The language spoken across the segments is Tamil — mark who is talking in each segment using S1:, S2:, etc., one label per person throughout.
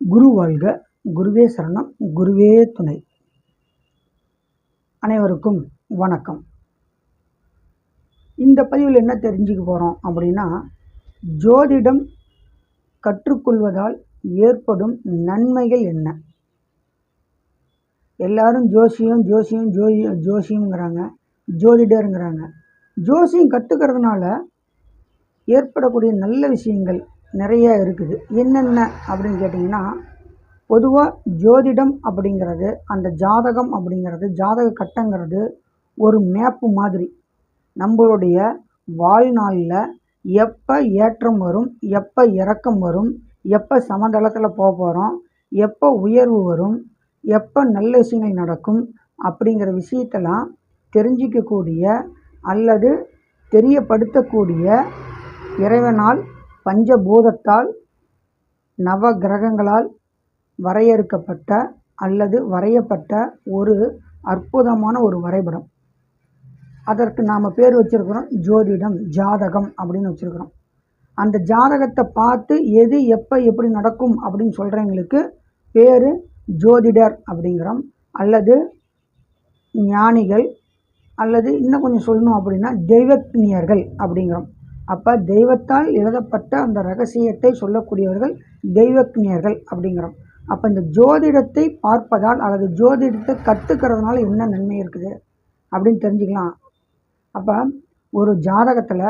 S1: குரு வாழ்க குருவே சரணம் குருவே துணை. அனைவருக்கும் வணக்கம். இந்த பதிவில் என்ன தெரிஞ்சுக்க போகிறோம் அப்படின்னா ஜோதிடம் கற்றுக்கொள்வதால் ஏற்படும் நன்மைகள் என்ன? எல்லாரும் ஜோசியம் ஜோசியம் ஜோதி ஜோசியம்ங்கிறாங்க ஜோதிடருங்கிறாங்க. ஜோசியம் கற்றுக்கிறதுனால ஏற்படக்கூடிய நல்ல விஷயங்கள் நிறைய இருக்குது. என்னென்ன அப்படின்னு கேட்டிங்கன்னா பொதுவாக ஜோதிடம் அப்படிங்கிறது அந்த ஜாதகம் அப்படிங்கிறது ஜாதக கட்டங்கிறது ஒரு மேப்பு மாதிரி. நம்மளுடைய வாழ்நாளில் எப்போ ஏற்றம் வரும் எப்போ இறக்கம் வரும் எப்போ சமதளத்தில் போக போகிறோம் எப்போ உயர்வு வரும் எப்போ நல்ல விஷயங்கள் நடக்கும் அப்படிங்கிற விஷயத்தெல்லாம் தெரிஞ்சிக்கக்கூடிய அல்லது தெரியப்படுத்தக்கூடிய இறைவனால் பஞ்சபூதத்தால் நவ கிரகங்களால் வரையறுக்கப்பட்ட அல்லது வரையப்பட்ட ஒரு அற்புதமான ஒரு வரைபடம். அதற்கு நாம் பேர் வச்சுருக்கிறோம் ஜோதிடம் ஜாதகம் அப்படின்னு வச்சுருக்கிறோம். அந்த ஜாதகத்தை பார்த்து எது எப்போ எப்படி நடக்கும் அப்படின்னு சொல்கிறவங்களுக்கு பேர் ஜோதிடர் அப்படிங்கிறோம். அல்லது ஞானிகள் அல்லது இன்னும் கொஞ்சம் சொல்லணும் அப்படின்னா தெய்வக்னியர்கள் அப்படிங்கிறோம். அப்போ தெய்வத்தால் எழுதப்பட்ட அந்த ரகசியத்தை சொல்லக்கூடியவர்கள் தெய்வக்னியர்கள் அப்படிங்கிறோம். அப்போ இந்த ஜோதிடத்தை பார்ப்பதால் அல்லது ஜோதிடத்தை கற்றுக்கிறதுனால என்ன நன்மை இருக்குது அப்படின்னு தெரிஞ்சுக்கலாம். அப்போ ஒரு ஜாதகத்தில்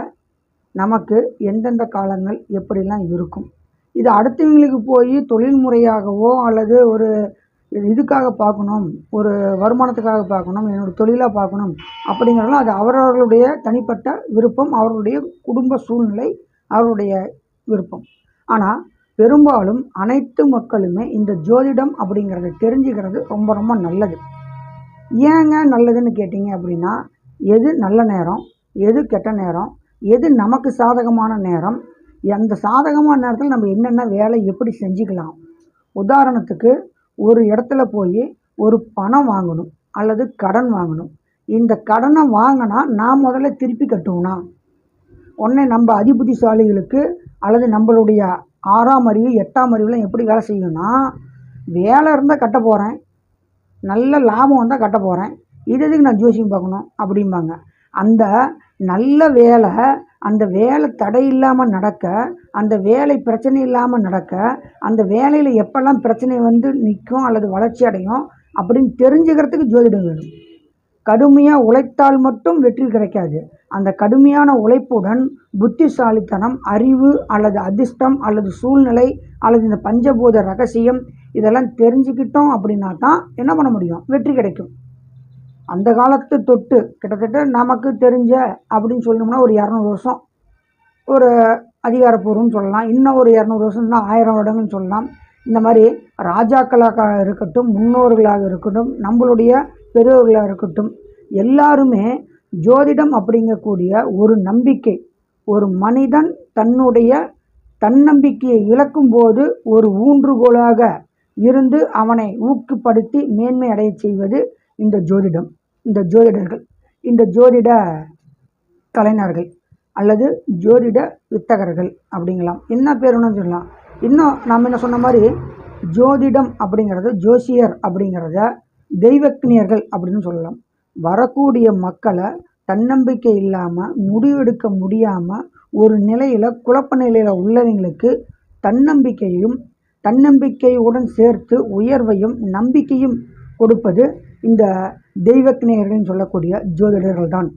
S1: நமக்கு எந்தெந்த காலங்கள் எப்படிலாம் இருக்கும்? இது அடுத்தவங்களுக்கு போய் தொழில் முறையாகவோ அல்லது ஒரு இதுக்காக பார்க்கணும் ஒரு வருமானத்துக்காக பார்க்கணும் என்னோட தொழிலாக பார்க்கணும் அப்படிங்கிறதெல்லாம் அது அவரவர்களுடைய தனிப்பட்ட விருப்பம் அவர்களுடைய குடும்ப சூழ்நிலை அவருடைய விருப்பம். ஆனால் பெரும்பாலும் அனைத்து மக்களுமே இந்த ஜோதிடம் அப்படிங்கிறத தெரிஞ்சுக்கிறது ரொம்ப ரொம்ப நல்லது. ஏங்க நல்லதுன்னு கேட்டிங்க அப்படின்னா எது நல்ல நேரம் எது கெட்ட நேரம் எது நமக்கு சாதகமான நேரம் அந்த சாதகமான நேரத்தில் நம்ம என்னென்ன வேலை எப்படி செஞ்சுக்கலாம்? உதாரணத்துக்கு ஒரு இடத்துல போய் ஒரு பணம் வாங்கணும் அல்லது கடன் வாங்கணும். இந்த கடனை வாங்கினா நான் முதல்ல திருப்பி கட்டுவேனா உடனே நம்ம அதிபுத்திசாலிகளுக்கு அல்லது நம்மளுடைய ஆறாம் அறிவு எட்டாம் அறிவுலாம் எப்படி வேலை செய்யும்னா வேலை இருந்தால் கட்ட போகிறேன் நல்ல லாபம் வந்தால் கட்ட போகிறேன் இது எதுக்கு நான் ஜோசியம் பார்க்கணும்? அப்படிம்பாங்க. அந்த நல்ல வேலை அந்த வேலை தடை இல்லாமல் நடக்க அந்த வேலை பிரச்சனை இல்லாமல் நடக்க அந்த வேலையில் எப்போல்லாம் பிரச்சனை வந்து நிற்கும் அல்லது வளர்ச்சி அடையும் அப்படின்னு தெரிஞ்சுக்கிறதுக்கு ஜோதிடம் வேணும். கடுமையாக உழைத்தால் மட்டும் வெற்றி கிடைக்காது. அந்த கடுமையான உழைப்புடன் புத்திசாலித்தனம் அறிவு அல்லது அதிர்ஷ்டம் அல்லது சூழ்நிலை அல்லது இந்த பஞ்சபூத ரகசியம் இதெல்லாம் தெரிஞ்சுக்கிட்டோம் அப்படின்னா தான் என்ன பண்ண முடியும்? வெற்றி கிடைக்கும். அந்த காலத்து தொட்டு கிட்டத்தட்ட நமக்கு தெரிஞ்ச அப்படின்னு சொல்லணும்னா ஒரு இரநூறு வருஷம். ஒரு அதிகாரப்பூர்வம்னு சொல்லலாம். இன்னும் ஒரு இரநூறு வருஷம் தான் ஆயிரம் வருடங்கள்னு சொல்லலாம். இந்த மாதிரி ராஜாக்களாக இருக்கட்டும் முன்னோர்களாக இருக்கட்டும் நம்மளுடைய பெரியோர்களாக இருக்கட்டும் எல்லாருமே ஜோதிடம் அப்படிங்கக்கூடிய ஒரு நம்பிக்கை ஒரு மனிதன் தன்னுடைய தன்னம்பிக்கையை இழக்கும்போது ஒரு ஊன்றுகோலாக இருந்து அவனை ஊக்குப்படுத்தி மேன்மை அடைய செய்வது இந்த ஜோதிடம் இந்த ஜோதிடர்கள் இந்த ஜோதிட கலைஞர்கள் அல்லது ஜோதிட வித்தகர்கள் அப்படிங்கலாம். என்ன பேர் சொல்லலாம். இன்னும் நாம் என்ன சொன்ன மாதிரி ஜோதிடம் அப்படிங்கிறது ஜோசியர் அப்படிங்கிறத தெய்வக்னியர்கள் அப்படின்னு சொல்லலாம். வரக்கூடிய மக்களை தன்னம்பிக்கை இல்லாமல் முடிவெடுக்க முடியாமல் ஒரு நிலையில் குழப்ப நிலையில் உள்ளவங்களுக்கு தன்னம்பிக்கையும் தன்னம்பிக்கையுடன் சேர்த்து உயர்வையும் நம்பிக்கையும் கொடுப்பது இந்த தெய்வக்னேயர்கள்னு சொல்லக்கூடிய ஜோதிடர்கள் தான்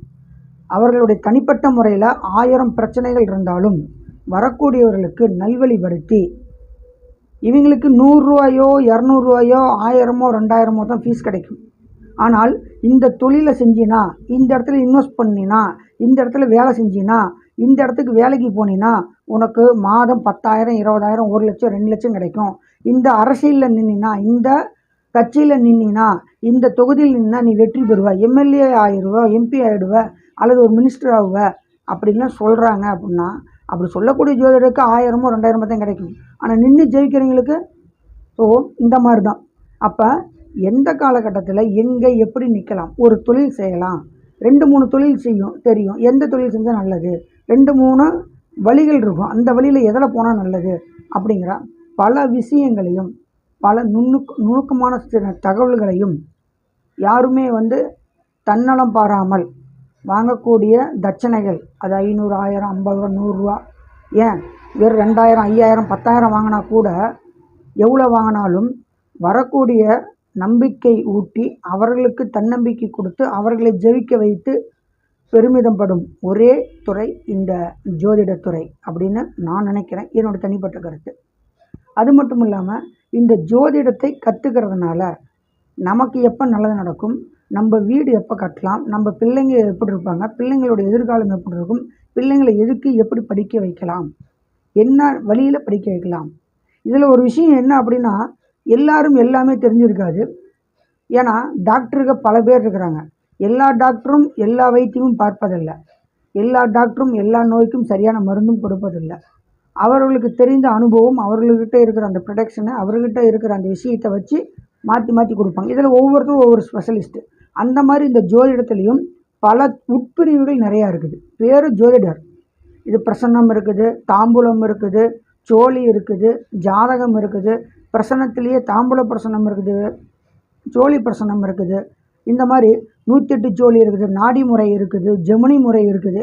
S1: அவர்களுடைய தனிப்பட்ட முறையில் ஆயிரம் பிரச்சனைகள் இருந்தாலும் வரக்கூடியவர்களுக்கு நல்வழிப்படுத்தி இவங்களுக்கு நூறுரூவாயோ இரநூறுவாயோ ஆயிரமோ ரெண்டாயிரமோ தான் ஃபீஸ் கிடைக்கும். ஆனால் இந்த தொழிலை செஞ்சினா இந்த இடத்துல இன்வெஸ்ட் பண்ணினா இந்த இடத்துல வேலை செஞ்சினா இந்த இடத்துக்கு வேலைக்கு போனீன்னா உனக்கு மாதம் பத்தாயிரம் இருபதாயிரம் ஒரு லட்சம் ரெண்டு லட்சம் கிடைக்கும். இந்த அரசியலில் நின்னா இந்த கட்சியில் நின்னா இந்த தொகுதியில் நின்னா நீ வெற்றி பெறுவ. எம்எல்ஏ ஆயிடுவ எம்பி ஆகிடுவ அல்லது ஒரு மினிஸ்டர் ஆகுவ. அப்படின்லாம் சொல்கிறாங்க அப்படின்னா அப்படி சொல்லக்கூடிய ஜோதிடருக்கு ஆயிரமோ ரெண்டாயிரமோ தான் கிடைக்கும். ஆனால் நின்று ஜெயிக்கிறவங்களுக்கு ஸோ இந்த மாதிரி தான் அப்போ எந்த காலகட்டத்தில் எங்கே எப்படி நிற்கலாம் ஒரு தொழில் செய்யலாம். ரெண்டு மூணு தொழில் செய்யும் தெரியும். எந்த தொழில் செஞ்சால் நல்லது? ரெண்டு மூணு வழிகள் இருக்கும். அந்த வழியில் எதில் போனால் நல்லது? அப்படிங்கிற பல விஷயங்களையும் பல நுணுக் நுணுக்கமான சில தகவல்களையும் யாருமே வந்து தன்னலம் பாராமல் வாங்கக்கூடிய தட்சணைகள் அது ஐநூறு ஆயிரம் ஐம்பது ரூபா நூறுரூவா ஏன்? வெறும் ரெண்டாயிரம் ஐயாயிரம் பத்தாயிரம் வாங்கினா கூட எவ்வளோ வாங்கினாலும் வரக்கூடிய நம்பிக்கை ஊட்டி அவர்களுக்கு தன்னம்பிக்கை கொடுத்து அவர்களை ஜெயிக்க வைத்து பெருமிதம் படும் ஒரே துறை இந்த ஜோதிடத் துறை அப்படின்னு நான் நினைக்கிறேன். என்னோடய தனிப்பட்ட கருத்து. அது மட்டும் இல்லாமல் இந்த ஜோதிடத்தை கற்றுக்கிறதுனால நமக்கு எப்போ நல்லது நடக்கும்? நம்ம வீடு எப்போ கட்டலாம்? நம்ம பிள்ளைங்க எப்படி இருப்பாங்க? பிள்ளைங்களோட எதிர்காலம் எப்படி இருக்கும்? பிள்ளைங்களை எதுக்கு எப்படி படிக்க வைக்கலாம்? என்ன வழியில் படிக்க வைக்கலாம்? இதில் ஒரு விஷயம் என்ன அப்படின்னா எல்லாரும் எல்லாமே தெரிஞ்சிருக்காது. ஏன்னா டாக்டருக்கு பல பேர் இருக்கிறாங்க. எல்லா டாக்டரும் எல்லா வைத்தியமும் பார்ப்பதில்லை. எல்லா டாக்டரும் எல்லா நோய்க்கும் சரியான மருந்தும் கொடுப்பதில்லை. அவர்களுக்கு தெரிந்த அனுபவம் அவர்கள்கிட்ட இருக்கிற அந்த ப்ரொடக்ஷனை அவர்கிட்ட இருக்கிற அந்த விஷயத்தை வச்சு மாற்றி மாற்றி கொடுப்பாங்க. இதில் ஒவ்வொருத்தரும் ஒவ்வொரு ஸ்பெஷலிஸ்ட்டு அந்த மாதிரி இந்த ஜோதிடத்துலேயும் பல உட்பிரிவுகள் நிறையா இருக்குது. பேர் ஜோதிடர். இது பிரசன்னம் இருக்குது தாம்பூலம் இருக்குது சோழி இருக்குது ஜாதகம் இருக்குது பிரசன்னத்திலேயே தாம்பூல பிரசன்னம் இருக்குது சோழி பிரசன்னம் இருக்குது. இந்த மாதிரி நூற்றி எட்டு சோழி இருக்குது நாடி முறை இருக்குது ஜெமினி முறை இருக்குது.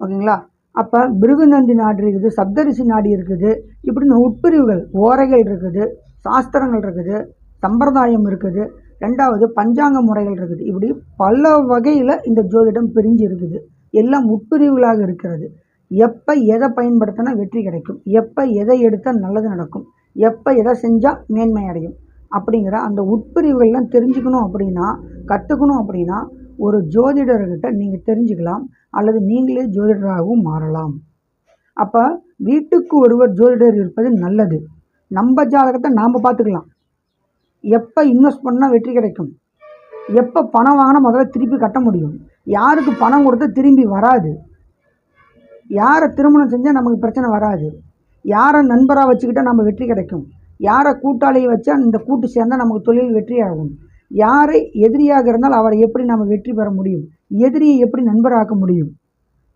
S1: ஓகேங்களா? அப்போ பிருகுநந்தி நாடு இருக்குது சப்தரிசி நாடி இருக்குது இப்படின்னு உட்பிரிவுகள் ஓரைகள் இருக்குது சாஸ்திரங்கள் இருக்குது சம்பிரதாயம் இருக்குது. ரெண்டாவது பஞ்சாங்க முறைகள் இருக்குது. இப்படி பல வகையில் இந்த ஜோதிடம் பிரிஞ்சு இருக்குது. எல்லாம் உட்பிரிவுகளாக இருக்கிறது. எப்போ எதை பயன்படுத்தினா வெற்றி கிடைக்கும். எப்போ எதை எடுத்தால் நல்லது நடக்கும். எப்போ எதை செஞ்சால் மேன்மை அடையும். அப்படிங்கிற அந்த உட்பிரிவுகள்லாம் தெரிஞ்சுக்கணும் அப்படின்னா கற்றுக்கணும் அப்படின்னா ஒரு ஜோதிடர்கிட்ட நீங்கள் தெரிஞ்சுக்கலாம். அல்லது நீங்களே ஜோதிடராகவும் மாறலாம். அப்போ வீட்டுக்கு ஒருவர் ஜோதிடர் இருப்பது நல்லது. நம்ம ஜாதகத்தை நாம் பார்த்துக்கலாம். எப்போ இன்வெஸ்ட் பண்ணால் வெற்றி கிடைக்கும்? எப்போ பணம் வாங்கினா முதல்ல திருப்பி கட்ட முடியும்? யாருக்கு பணம் கொடுத்தா திரும்பி வராது? யாரை திருமணம் செஞ்சால் நமக்கு பிரச்சனை வராது? யாரை நண்பராக வச்சுக்கிட்டால் நம்ம வெற்றி கிடைக்கும்? யாரை கூட்டாளியை வச்சா இந்த கூட்டு சேர்ந்தால் நமக்கு தொழில் வெற்றி ஆகும் யாரை எதிரியாக இருந்தால் அவரை எப்படி நம்ம வெற்றி பெற முடியும்? எதிரியை எப்படி நண்பராக்க முடியும்?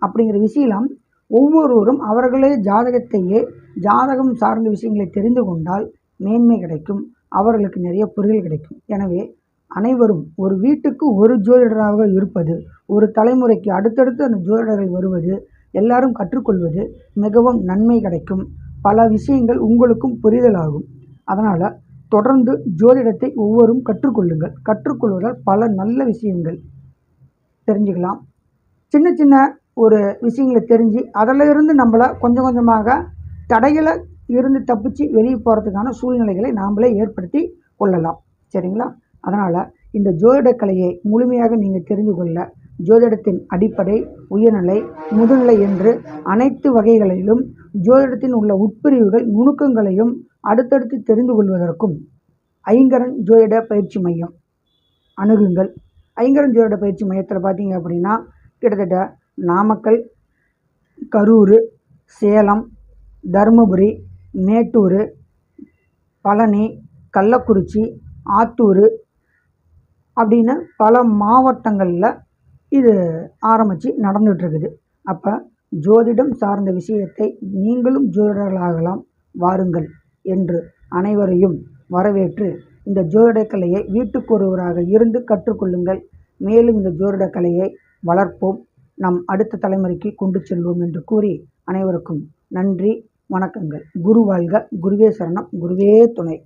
S1: அப்படிங்கிற விஷயம் ஒவ்வொருவரும் அவர்களே ஜாதகத்தையே ஜாதகம் சார்ந்த விஷயங்களை தெரிந்து கொண்டால் மேன்மை கிடைக்கும். அவர்களுக்கு நிறைய பொருள் கிடைக்கும். எனவே அனைவரும் ஒரு வீட்டுக்கு ஒரு ஜோதிடராக இருப்பது ஒரு தலைமுறைக்கு அடுத்தடுத்து அந்த ஜோதிடர்கள் வருவது எல்லாரும் கற்றுக்கொள்வது மிகவும் நன்மை கிடைக்கும். பல விஷயங்கள் உங்களுக்கும் புரிதலாகும். அதனால் தொடர்ந்து ஜோதிடத்தை ஒவ்வொரும் கற்றுக்கொள்ளுங்கள். கற்றுக்கொள்வதால் பல நல்ல விஷயங்கள் தெரிஞ்சுக்கலாம். சின்ன சின்ன ஒரு விஷயங்களை தெரிஞ்சு அதில் இருந்து நம்மளை கொஞ்சம் கொஞ்சமாக தடைகளை இருந்து தப்பிச்சு வெளியே போகிறதுக்கான சூழ்நிலைகளை நாமளே ஏற்படுத்தி கொள்ளலாம். சரிங்களா? அதனால் இந்த ஜோதிட கலையை முழுமையாக நீங்கள் தெரிந்து கொள்ள ஜோதிடத்தின் அடிப்படை உயர்நிலை முதுநிலை என்று அனைத்து வகைகளிலும் ஜோதிடத்தின் உள்ள உட்பிரிவுகள் நுணுக்கங்களையும் அடுத்தடுத்து தெரிந்து கொள்வதற்கும் ஐங்கரன் ஜோதிட பயிற்சி மையம். அணுகுங்கள். ஐங்கரன் ஜோதிட பயிற்சி மையத்தில் பார்த்தீங்க அப்படின்னா கிட்டத்தட்ட நாமக்கல் கரூர் சேலம் தருமபுரி மேட்டூர் பழனி கள்ளக்குறிச்சி ஆத்தூர் அப்படின்னு பல மாவட்டங்களில் இது ஆரம்பித்து நடந்துகிட்ருக்குது அப்போ ஜோதிடம் சார்ந்த விஷயத்தை நீங்களும் ஜோதிடர்களாகலாம் வாருங்கள். என்று அனைவரையும் வரவேற்று இந்த ஜோதிட கலையை வீட்டுக்கு ஒருவராக இருந்து கற்றுக்கொள்ளுங்கள். மேலும் இந்த ஜோதிட கலையை வளர்ப்போம். நம் அடுத்த தலைமுறைக்கு கொண்டு செல்வோம் என்று கூறி அனைவருக்கும் நன்றி வணக்கங்கள். குரு வாழ்க குருவே சரணம் குருவே துணை.